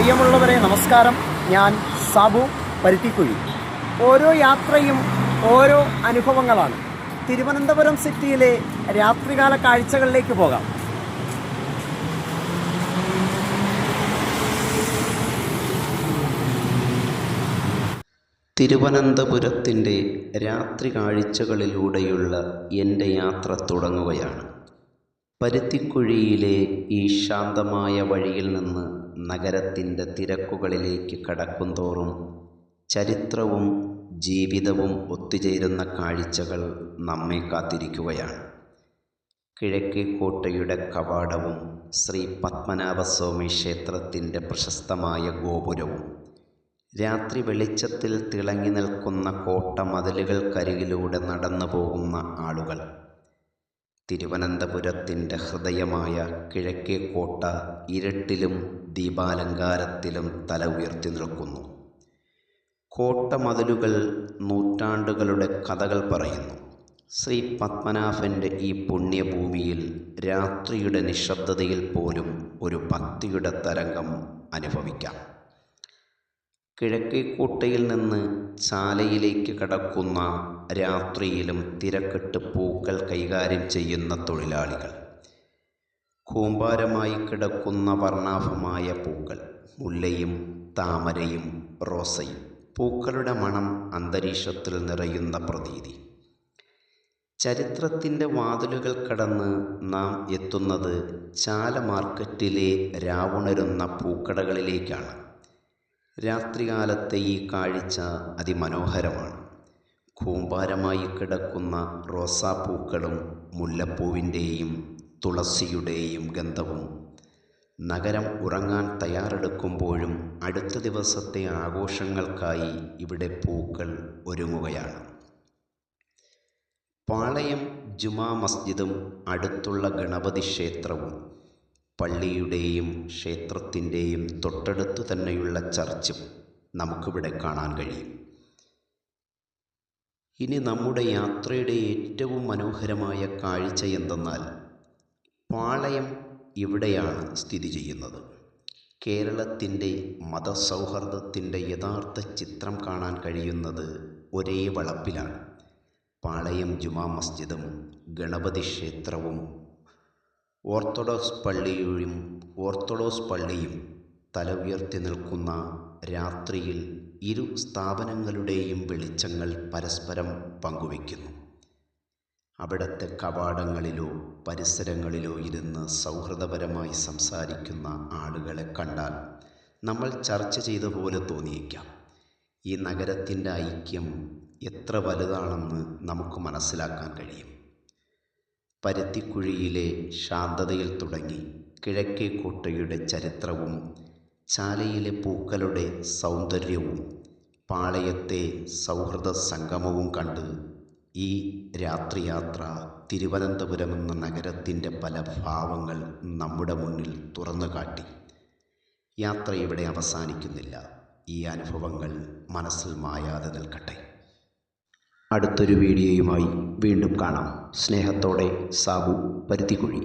പ്രിയമുള്ളവരെ നമസ്കാരം. ഞാൻ സാബു പരുത്തിക്കുഴി. ഓരോ യാത്രയും ഓരോ അനുഭവങ്ങളാണ്. തിരുവനന്തപുരം സിറ്റിയിലെ രാത്രികാല കാഴ്ചകളിലേക്ക് പോകാം. തിരുവനന്തപുരത്തിന്റെ രാത്രി കാഴ്ചകളിലൂടെയുള്ള എന്റെ യാത്ര തുടങ്ങുകയാണ്. പരുത്തിക്കുഴിയിലെ ഈ ശാന്തമായ വഴിയിൽ നിന്ന് നഗരത്തിന്റെ തിരക്കുകളിലേക്ക് കടക്കുന്തോറും ചരിത്രവും ജീവിതവും ഒത്തുചേരുന്ന കാഴ്ചകൾ നമ്മെ കാത്തിരിക്കുകയാണ്. കിഴക്കേ കോട്ടയുടെ കവാടവും ശ്രീ പത്മനാഭസ്വാമി ക്ഷേത്രത്തിന്റെ പ്രശസ്തമായ ഗോപുരവും. രാത്രി വെളിച്ചത്തിൽ തിളങ്ങി നിൽക്കുന്ന കോട്ട മതിലുകൾക്കരികിലൂടെ നടന്നു പോകുന്ന ആളുകൾ. തിരുവനന്തപുരത്തിന്റെ ഹൃദയമായ കിഴക്കേക്കോട്ട ഇരുട്ടിലും ദീപാലങ്കാരത്തിലും തല ഉയർത്തി നിൽക്കുന്നു. കോട്ടമതിലുകൾ നൂറ്റാണ്ടുകളുടെ കഥകൾ പറയുന്നു. ശ്രീ പത്മനാഭന്റെ ഈ പുണ്യഭൂമിയിൽ രാത്രിയുടെ നിശബ്ദതയിൽ പോലും ഒരു ഭക്തിയുടെ തരംഗം അനുഭവിക്കാം. കിഴക്കേക്കോട്ടയിൽ നിന്ന് ചാലയിലേക്ക് കടക്കുന്ന രാത്രിയിലും തിരക്കിട്ട് പൂക്കൾ കൈകാര്യം ചെയ്യുന്ന തൊഴിലാളികൾ. കൂമ്പാരമായി കിടക്കുന്ന വർണാഭമായ പൂക്കൾ മുല്ലയും താമരയും റോസയും പൂക്കളുടെ മണം അന്തരീക്ഷത്തിൽ നിറയുന്ന പ്രതീതി. ചരിത്രത്തിന്റെ വാതിലുകൾ കടന്ന് നാം എത്തുന്നത് ചാല മാർക്കറ്റിലെ രാവുണരുന്ന പൂക്കടകളിലേക്കാണ്. രാത്രികാലത്തെ ഈ കാഴ്ച അതിമനോഹരമാണ്. കൂമ്പാരമായി കിടക്കുന്ന റോസാപ്പൂക്കളും മുല്ലപ്പൂവിന്റെയും തുളസിയുടെയും ഗന്ധവും നഗരം ഉറങ്ങാൻ തയ്യാറെടുക്കുമ്പോഴും അടുത്ത ദിവസത്തെ ആഘോഷങ്ങൾക്കായി ഇവിടെ പൂക്കൾ ഒരുങ്ങുകയാണ്. പാളയം ജുമാ മസ്ജിദും അടുത്തുള്ള ഗണപതി ക്ഷേത്രവും പള്ളിയുടെയും ക്ഷേത്രത്തിന്റെയും തൊട്ടടുത്തു തന്നെയുള്ള ചർച്ചും നമുക്കിവിടെ കാണാൻ കഴിയും. ഇനി നമ്മുടെ യാത്രയുടെ ഏറ്റവും മനോഹരമായ കാഴ്ച എന്തെന്നാൽ പാളയം ഇവിടെയാണ് സ്ഥിതി ചെയ്യുന്നത്. കേരളത്തിന്റെ മതസൗഹാർദ്ദത്തിന്റെ യഥാർത്ഥ ചിത്രം കാണാൻ കഴിയുന്നത് ഒരേ വളപ്പിലാണ്. പാളയം ജുമാ മസ്ജിദും ഗണപതി ക്ഷേത്രവും ഓർത്തഡോക്സ് പള്ളിയും ഓർത്തഡോക്സ് പള്ളിയും തല ഉയർത്തി നിൽക്കുന്ന രാത്രിയിൽ ഇരു സ്ഥാപനങ്ങളുടെയും വെളിച്ചങ്ങൾ പരസ്പരം പങ്കുവയ്ക്കുന്നു. അവിടുത്തെ കവാടങ്ങളിലോ പരിസരങ്ങളിലോ ഇരുന്ന് സൗഹൃദപരമായി സംസാരിക്കുന്ന ആളുകളെ കണ്ടാൽ നമ്മൾ ചർച്ച ചെയ്ത പോലെ തോന്നിയേക്കാം. ഈ നഗരത്തിന്റെ ഐക്യം എത്ര വലുതാണെന്ന് നമുക്ക് മനസ്സിലാക്കാൻ കഴിയും. പരുത്തിക്കുഴിയിലെ ശാന്തതയിൽ തുടങ്ങി കിഴക്കേക്കോട്ടയുടെ ചരിത്രവും ചാലയിലെ പൂക്കളുടെ സൗന്ദര്യവും പാളയത്തെ സൗഹൃദ സംഗമവും കണ്ട് ഈ രാത്രിയാത്ര തിരുവനന്തപുരം എന്ന നഗരത്തിന്റെ പല ഭാവങ്ങൾ നമ്മുടെ മുന്നിൽ തുറന്നു കാട്ടി. യാത്ര ഇവിടെ അവസാനിക്കുന്നില്ല. ഈ അനുഭവങ്ങൾ മനസ്സിൽ മായാതെ നിൽക്കട്ടെ. അടുത്തൊരു വീഡിയോയുമായി വീണ്ടും കാണാം. സ്നേഹത്തോടെ സാബു പരുത്തിക്കുഴി.